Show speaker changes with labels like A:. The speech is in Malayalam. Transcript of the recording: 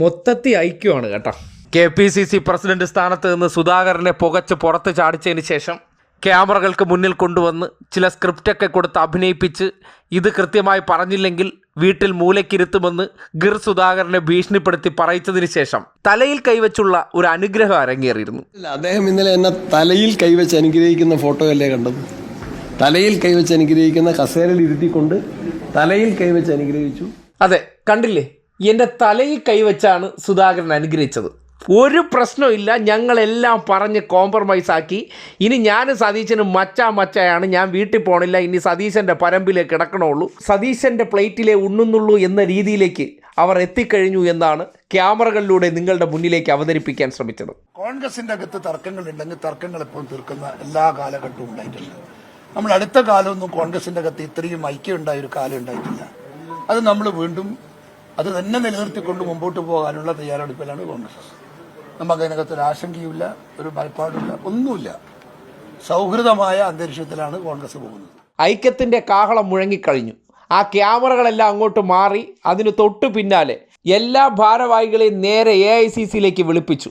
A: മൊത്തത്തിൽ ഐക്യമാണ് കേട്ടോ. K P C C president സ്ഥാനത്ത് നിന്ന് സുധാകരനെ പുകച്ച് പുറത്ത് ചാടിച്ചതിന് ശേഷം ക്യാമറകൾക്ക് മുന്നിൽ കൊണ്ടുവന്ന് ചില സ്ക്രിപ്റ്റൊക്കെ കൊടുത്ത് അഭിനയിപ്പിച്ച് ഇത് കൃത്യമായി പറഞ്ഞില്ലെങ്കിൽ വീട്ടിൽ മൂലക്കിരുത്തുമെന്ന് ഗിർ സുധാകരനെ ഭീഷണിപ്പെടുത്തി പറയിച്ചതിന് ശേഷം തലയിൽ കൈവച്ചുള്ള ഒരു അനുഗ്രഹം അരങ്ങേറിയിരുന്നു.
B: അദ്ദേഹം ഇന്നലെ എന്നെ തലയിൽ കൈവച്ച് അനുഗ്രഹിക്കുന്ന ഫോട്ടോ അല്ലേ കണ്ടത്? തലയിൽ കൈവച്ച് അനുഗ്രഹിക്കുന്ന കസേരയിൽ ഇരുത്തിക്കൊണ്ട് തലയിൽ കൈവച്ച് അനുഗ്രഹിച്ചു.
A: അതെ കണ്ടില്ലേ? എന്റെ തലയിൽ കൈവച്ചാണ് സുധാകരൻ അനുഗ്രഹിച്ചത്. ഒരു പ്രശ്നമില്ല ഞങ്ങളെല്ലാം പറഞ്ഞ് കോംപ്രമൈസ് ആക്കി. ഇനി ഞാൻ സതീശനും മച്ചാ മച്ചയാണ്. ഞാൻ വീട്ടിൽ പോകണില്ല ഇനി സതീശന്റെ പരമ്പിലേ കിടക്കണുള്ളൂ. സതീശന്റെ പ്ലേറ്റിലേ ഉണ്ണുന്നുള്ളൂ എന്ന രീതിയിലേക്ക് അവർ എത്തിക്കഴിഞ്ഞു എന്നാണ് ക്യാമറകളിലൂടെ നിങ്ങളുടെ മുന്നിലേക്ക് അവതരിപ്പിക്കാൻ ശ്രമിച്ചത്.
C: കോൺഗ്രസിന്റെ അകത്ത് തർക്കങ്ങൾ ഉണ്ടെങ്കിൽ തർക്കങ്ങൾ ഇപ്പം തീർക്കുന്ന എല്ലാ കാലഘട്ടവും ഉണ്ടായിട്ടുണ്ട് നമ്മൾ അടുത്ത കാലമൊന്നും കോൺഗ്രസിന്റെ അകത്ത് ഇത്രയും ഐക്യം ഉണ്ടായ ഒരു കാലം ഉണ്ടായിട്ടില്ല. അത് നമ്മൾ വീണ്ടും അത് തന്നെ നിലനിർത്തിക്കൊണ്ട് മുമ്പോട്ട് പോകാനുള്ള തയ്യാറെടുപ്പിലാണ് കോൺഗ്രസ്. നമുക്ക് അതിനകത്ത് ഒരു ആശങ്കയുമില്ല ഒരു ഭയപ്പാടില്ല ഒന്നുമില്ല. സൗഹൃദമായ അന്തരീക്ഷത്തിലാണ് കോൺഗ്രസ് പോകുന്നത്.
A: ഐക്യത്തിന്റെ കാഹളം മുഴങ്ങിക്കഴിഞ്ഞു. ആ ക്യാമറകളെല്ലാം അങ്ങോട്ട് മാറി അതിന് തൊട്ടു പിന്നാലെ എല്ലാ ഭാരവാഹികളെയും നേരെ എ ഐ സി സിയിലേക്ക് വിളിപ്പിച്ചു.